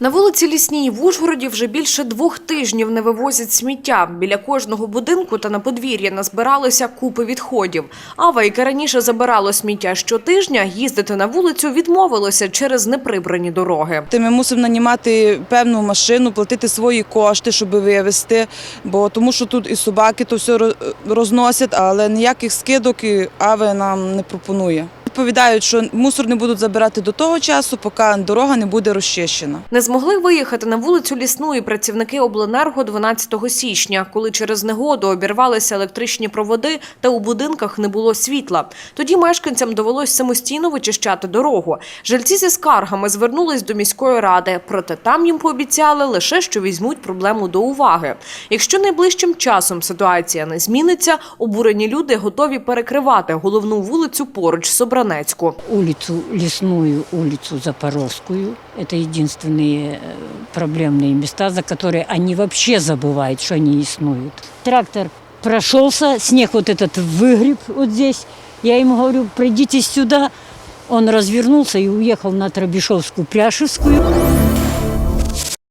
На вулиці Лісній в Ужгороді вже більше двох тижнів не вивозять сміття. Біля кожного будинку та на подвір'ї назбиралися купи відходів. Ава, яке раніше забирало сміття щотижня, їздити на вулицю відмовилося через неприбрані дороги. Ти Ми мусимо нанімати певну машину, платити свої кошти, щоб вивезти, бо тому що тут і собаки то все роз- розносять, але ніяких скидок і ави нам не пропонує. Відповідають, що мусор не будуть забирати до того часу, поки дорога не буде розчищена. Не змогли виїхати на вулицю Лісну і працівники обленерго 12 січня, коли через негоду обірвалися електричні проводи та у будинках не було світла. Тоді мешканцям довелось самостійно вичищати дорогу. Жильці зі скаргами звернулись до міської ради, проте там їм пообіцяли лише, що візьмуть проблему до уваги. Якщо найближчим часом ситуація не зміниться, обурені люди готові перекривати головну вулицю поруч Собранецьку. улицу Лесную, улицу Запорожскую. Это единственные э, проблемные места, за которые они вообще забывают, что они иснуют. Трактор прошелся, снег вот этот выгреб вот здесь. Я ему говорю, пройдите сюда. Он развернулся и уехал на Трабишевскую, Пряшевскую.